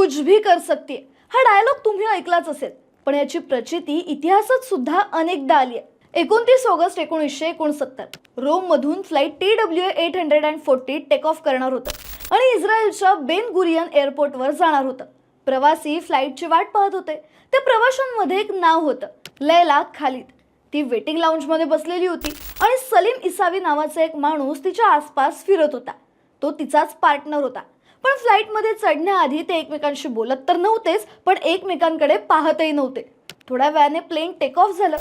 कुछ भी कर सकते. हा डायलॉग तुम्ही ऐकलाच असेल. पण याची प्रचिती इतिहासात सुद्धा अनेकदा आली आहे. एकोणतीस ऑगस्ट एकोणीसशे एकोणसत्तर. रोम मधून flight T W eight hundred and forty take off करणार होतं. आणि इस्रायलच्या बेन गुरियन एअरपोर्टवर जाणार होतं. प्रवासी फ्लाईटची वाट पाहत होते. त्या प्रवाशांमध्ये एक नाव होतं. लैला खालिद. ती वेटिंग लाऊंजमध्ये बसलेली होती. आणि सलीम इसावी नावाचा एक माणूस तिच्या आसपास फिरत होता. तो तिचाच पार्टनर होता. पण फ्लाईटमध्ये चढण्याआधी ते एकमेकांशी बोलत तर नव्हतेच पण एकमेकांकडे पाहतही नव्हते. थोड्या वेळाने प्लेन टेक ऑफ झालं.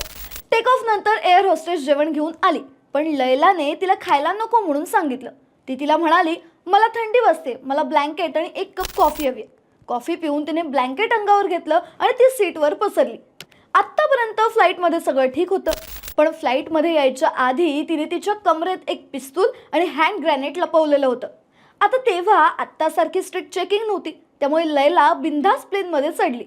टेक ऑफ नंतर एअर होस्टेस जेवण घेऊन आली. पण लैलाने तिला खायला नको म्हणून सांगितलं. ती तिला म्हणाली मला थंडी वाजते मला ब्लँकेट आणि एक कप कॉफी हवी आहे." कॉफी पिऊन तिने ब्लँकेट अंगावर घेतलं आणि ती सीटवर पसरली. आत्तापर्यंत फ्लाईटमध्ये सगळं ठीक होतं. पण फ्लाईटमध्ये यायच्या आधी तिने तिच्या कमरेत एक पिस्तूल आणि हँड ग्रॅनेट लपवलेलं होतं. आता तेव्हा आत्तासारखी स्ट्रिक्ट चेकिंग नव्हती. त्यामुळे लैला बिंदास प्लेनमध्ये चढली.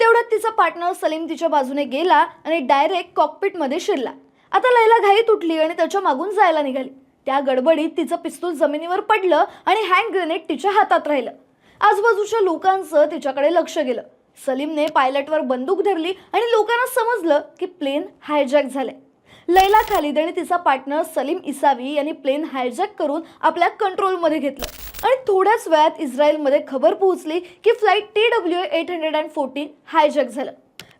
तेवढ्यात तिचा पार्टनर सलीम तिच्या बाजूने गेला आणि डायरेक्ट कॉकपिटमध्ये शिरला. आता लैला घाई तुटली आणि त्याच्या मागून जायला निघाली. त्या गडबडीत तिचं पिस्तूल जमिनीवर पडलं आणि हँड ग्रेनेड तिच्या हातात राहिलं. आजूबाजूच्या लोकांचं तिच्याकडे लक्ष गेलं. सलीमने पायलटवर बंदूक धरली आणि लोकांना समजलं की प्लेन हायजॅक झाले लैला खालिद आणि तिचा पार्टनर सलीम इसावी यांनी प्लेन हायजॅक करून आपल्या कंट्रोलमध्ये घेतलं. आणि थोड्याच वेळात इस्रायलमध्ये खबर पोहोचली की flight T W eight hundred and fourteen hijack झालं.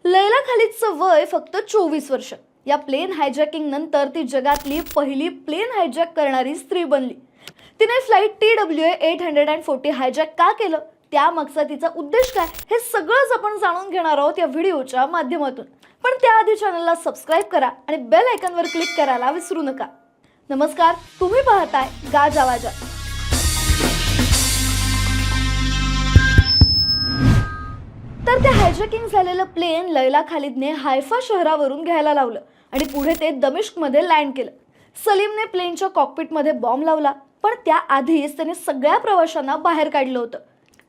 लैला खालिदचं वय फक्त चोवीस वर्ष. या प्लेन हायजॅकिंग नंतर ती जगातली पहिली प्लेन हायजॅक करणारी स्त्री बनली. तिने flight T W eight hundred and forty hijack का केलं? त्यामागचा तिचा उद्देश काय? हे सगळंच आपण जाणून घेणार आहोत या व्हिडिओच्या माध्यमातून. पण त्याआधी चॅनलला सबस्क्राईब करा आणि बेल आयकॉनवर क्लिक करायला विसरू नका. नमस्कार तुम्ही पाहताय गाज वाजा. तर ते हायजॅकिंग झालेलं प्लेन लैला खालिदने हायफा शहरावरून घ्यायला लावलं आणि पुढे ते दमिश्कमध्ये लँड केलं. सलीमने प्लेनच्या कॉकपिटमध्ये बॉम्ब लावला पण त्याआधीच त्याने सगळ्या प्रवाशांना बाहेर काढलं होतं.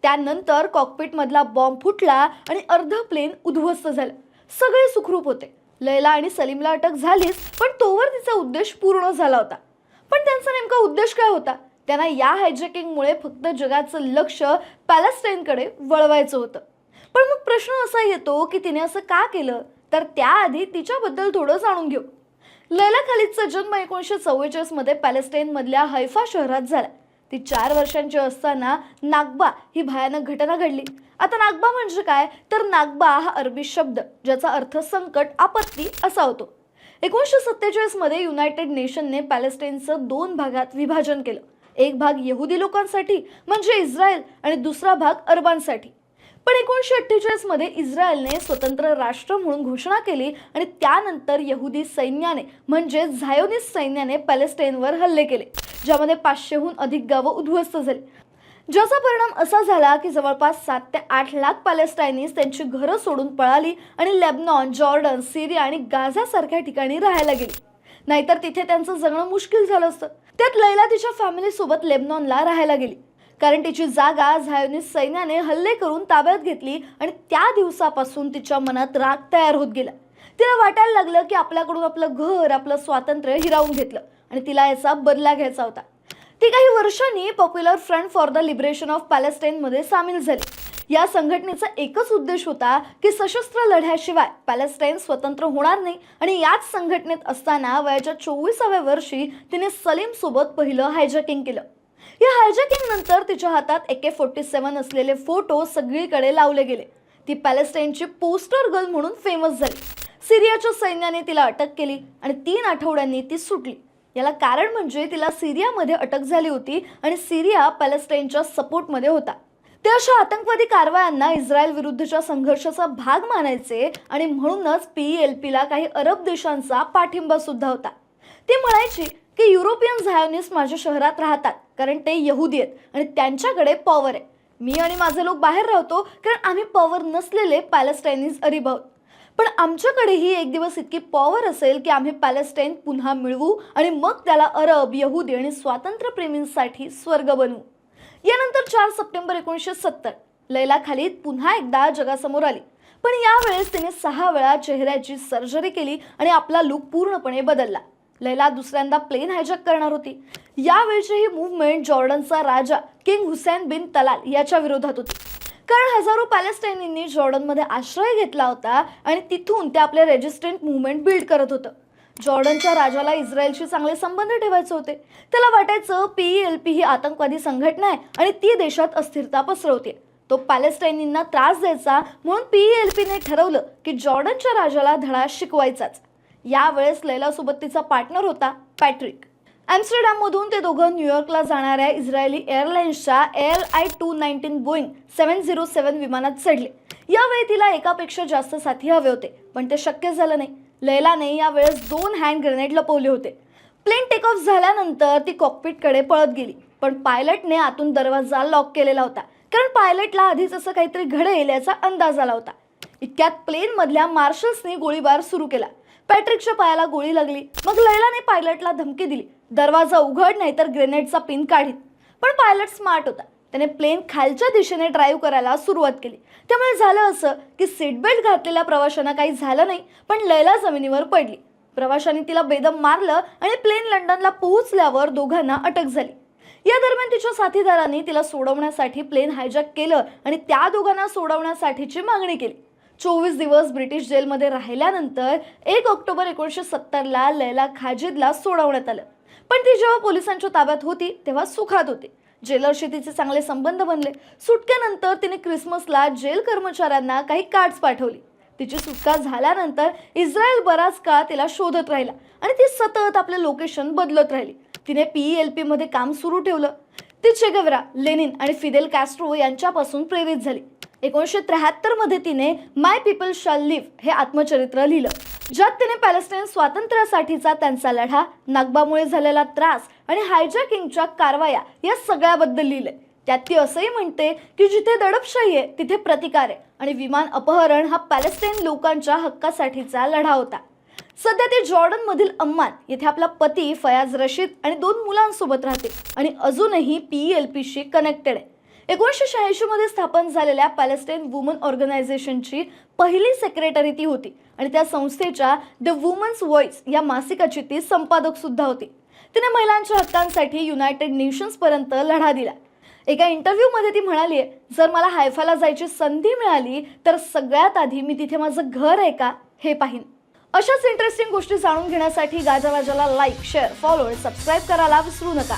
त्यानंतर कॉकपिटमधला बॉम्ब फुटला आणि अर्ध प्लेन उद्ध्वस्त झालं. सगळे सुखरूप होते. लैला आणि सलीमला अटक झालीच पण तोवर तिचा उद्देश पूर्ण झाला होता. पण त्यांचा नेमका उद्देश काय होता? त्यांना या हायजॅकिंगमुळे फक्त जगाचं लक्ष पॅलेस्टाईनकडे वळवायचं होतं. पण मग प्रश्न असा येतो की तिने असं का केलं? तर त्याआधी तिच्याबद्दल थोडं जाणून घेऊ. लैला खालीदचा जन्म एकोणीसशे चव्वेचाळीसमध्ये पॅलेस्टाईनमधल्या हैफा शहरात झाला. ती चार वर्षांची असताना नागबा ही भयानक घटना घडली. आता नागबा म्हणजे काय? तर नागबा हा अरबी शब्द ज्याचा अर्थ संकट आपत्ती असा होतो. एकोणीसशे सत्तेचाळीसमध्ये युनायटेड नेशनने पॅलेस्टाईनचं दोन भागात विभाजन केलं. एक भाग यहुदी लोकांसाठी म्हणजे इस्रायल आणि दुसरा भाग अरबांसाठी. पण एकोणीसशे अठ्ठेचाळीसमध्ये इस्रायलने स्वतंत्र राष्ट्र म्हणून घोषणा केली आणि त्यानंतर यहुदी सैन्याने म्हणजे झायोनिस सैन्याने पॅलेस्टाईनवर हल्ले केले. ज्यामध्ये पाचशेहून अधिक गावं उद्ध्वस्त झाली. ज्याचा परिणाम असा झाला की जवळपास सात ते आठ लाख पॅलेस्टायनीज त्यांची घरं सोडून पळाली आणि लेबनॉन जॉर्डन सिरिया आणि गाझासारख्या ठिकाणी राहायला गेली. नाहीतर तिथे त्यांचं जगणं मुश्किल झालं असतं. त्यात लैला तिच्या फॅमिलीसोबत लेबनॉनला राहायला गेली. कारण तिची जागा झायोनिस्ट सैन्याने हल्ले करून ताब्यात घेतली आणि त्या दिवसापासून तिच्या मनात राग तयार होत गेला. तिला वाटायला लागलं की आपल्याकडून आपलं घर आपलं स्वातंत्र्य हिरावून घेतलं आणि तिला याचा बदला घ्यायचा होता. ती काही वर्षांनी popular front for the liberation of पॅलेस्टाईनमध्ये सामील झाली. या संघटनेचा एकच उद्देश होता की सशस्त्र लढ्याशिवाय पॅलेस्टाईन स्वतंत्र होणार नाही आणि याच संघटनेत असताना वयाच्या चोवीसाव्या वर्षी तिने सलीम सोबत पहिलं हायजॅकिंग केलं. या हायजॅकिंग नंतर तिच्या हातात ए के फोर्टी सेवन असलेले फोटो सगळीकडे लावले गेले. ती पॅलेस्टाईनची पोस्टर गर्ल म्हणून फेमस झाली. सिरियाच्या सैन्याने तिला अटक केली आणि तीन आठवड्यांनी ती सुटली. याला कारण म्हणजे तिला सिरियामध्ये अटक झाली होती आणि सिरिया पॅलेस्टाईनच्या सपोर्टमध्ये होता. ते अशा आतंकवादी कारवायांना इस्रायल विरुद्धच्या संघर्षाचा भाग मानायचे आणि म्हणूनच पी एल पीला काही अरब देशांचा पाठिंबा सुद्धा होता. ती म्हणायची की युरोपियन झायोनिस्ट माझ्या शहरात राहतात कारण ते यहुदी आहेत आणि त्यांच्याकडे पॉवर आहे. मी आणि माझे लोक बाहेर राहतो कारण आम्ही पॉवर नसलेले पॅलेस्टाईनीज अरीब आहोत पण आमच्याकडेही एक दिवस इतकी पॉवर असेल की आम्ही पॅलेस्टाईन पुन्हा मिळवू आणि मग त्याला अरब यहुदी आणि स्वातंत्र्यप्रेमींसाठी स्वर्ग बनवू. यानंतर चार सप्टेंबर एकोणीसशे सत्तर लैला खालीद पुन्हा एकदा जगासमोर आली. पण यावेळेस तिने सहा वेळा चेहऱ्याची सर्जरी केली आणि आपला लुक पूर्णपणे बदलला. लैला दुसऱ्यांदा प्लेन हायजॅक करणार होती. यावेळची ही मुवमेंट जॉर्डनचा राजा किंग हुसेन बिन तलाल याच्या विरोधात होती. कारण हजारो पॅलेस्टाईनींनी जॉर्डनमध्ये आश्रय घेतला होता आणि तिथून ते आपले रेजिस्टंट मुवमेंट बिल्ड करत होतं. जॉर्डनच्या राजाला इस्रायलशी चांगले संबंध ठेवायचे होते. त्याला वाटायचं पीई एल पी ही आतंकवादी संघटना आहे आणि ती देशात अस्थिरता पसरवते. तो पॅलेस्टाईनींना त्रास द्यायचा म्हणून पी एल पीने ठरवलं की जॉर्डनच्या राजाला धडा शिकवायचाच. यावेळेस लैलासोबत तिचा पार्टनर होता पॅट्रिक. ॲम्स्टरडॅममधून ते दोघं न्यूयॉर्कला जाणाऱ्या Israeli एअरलाइन्सच्या L I two nineteen Boeing seven zero seven विमानात चढले. यावेळी तिला एकापेक्षा जास्त साथी हवे होते पण ते शक्य झालं नाही. लैलाने यावेळेस दोन हँड ग्रेनेड लपवले होते. प्लेन टेक ऑफ झाल्यानंतर ती कॉकपिटकडे पळत गेली पण पायलटने आतून दरवाजा लॉक केलेला होता. कारण पायलटला आधीच असं काहीतरी घडेल याचा अंदाज आला होता. इतक्यात प्लेनमधल्या मार्शल्सने गोळीबार सुरू केला. पॅट्रिकच्या पायाला गोळी लागली. मग लैलाने पायलटला धमकी दिली. दरवाजा उघड नाही तर ग्रेनेडचा पिन काढीत पण पायलट स्मार्ट होता. त्याने प्लेन खालच्या दिशेने ड्राईव्ह करायला सुरुवात केली. त्यामुळे झालं असं की सीट बेल्ट घातलेल्या प्रवाशांना काही झालं नाही पण लैला जमिनीवर पडली. प्रवाशांनी तिला बेदम मारलं आणि प्लेन लंडनला पोहोचल्यावर दोघांना अटक झाली. या दरम्यान तिच्या साथीदारांनी तिला सोडवण्यासाठी प्लेन हायजॅक केलं आणि त्या दोघांना सोडवण्यासाठीची मागणी केली. चोवीस दिवस ब्रिटिश जेलमध्ये राहिल्यानंतर एक ऑक्टोबर एकोणीसशे सत्तरला लैला खाजिदला सोडवण्यात आलं. पण ती जेव्हा पोलिसांच्या ताब्यात होती तेव्हा सुखात होती. जेलरशी तिचे चांगले संबंध बनले. सुटक्यानंतर तिने क्रिसमसला जेल कर्मचाऱ्यांना काही कार्ड्स पाठवली. तिची सुटका झाल्यानंतर इस्रायल बराच काळ तिला शोधत राहिला आणि ती सतत आपले लोकेशन बदलत राहिली. तिने पी एल पीमध्ये काम सुरू ठेवलं. ती चेगवरा लेनिन आणि फिदेल कॅस्ट्रो यांच्यापासून प्रेरित झाली. एकोणीसशे त्र्याहत्तरमध्ये तिने माय पीपल शॉल लिव्ह हे आत्मचरित्र लिहिलं. ज्यात तिने पॅलेस्टाईन स्वातंत्र्यासाठीचा त्यांचा लढा नागबामुळे झालेला त्रास आणि हायजॅकिंगच्या कारवाया या सगळ्याबद्दल लिहिले. त्यात ती असंही म्हणते की जिथे दडपशाही आहे तिथे प्रतिकार आहे आणि विमान अपहरण हा पॅलेस्टाईन लोकांच्या हक्कासाठीचा लढा होता. सध्या ते जॉर्डनमधील अम्मान येथे आपला पती फयाज रशीद आणि दोन मुलांसोबत राहते आणि अजूनही पी एल पीशी कनेक्टेड आहे. एकोणीसशे शहाऐंशी मध्ये स्थापन झालेल्या पॅलेस्टाईन वुमन ऑर्गनायझेशनची पहिली सेक्रेटरी ती होती. आणि त्या संस्थेच्या द वुमन्स व्हॉइस या मासिकाची ती संपादक सुद्धा होती. तिने महिलांच्या हक्कांसाठी युनायटेड नेशन्सपर्यंत लढा दिला. एका इंटरव्ह्यूमध्ये ती म्हणाली जर मला हायफाला जायची संधी मिळाली तर सगळ्यात आधी मी तिथे माझं घर आहे का हे पाहीन. अशाच इंटरेस्टिंग गोष्टी जाणून घेण्यासाठी गाजावाजाला लाईक शेअर फॉलो सबस्क्राईब करायला विसरू नका.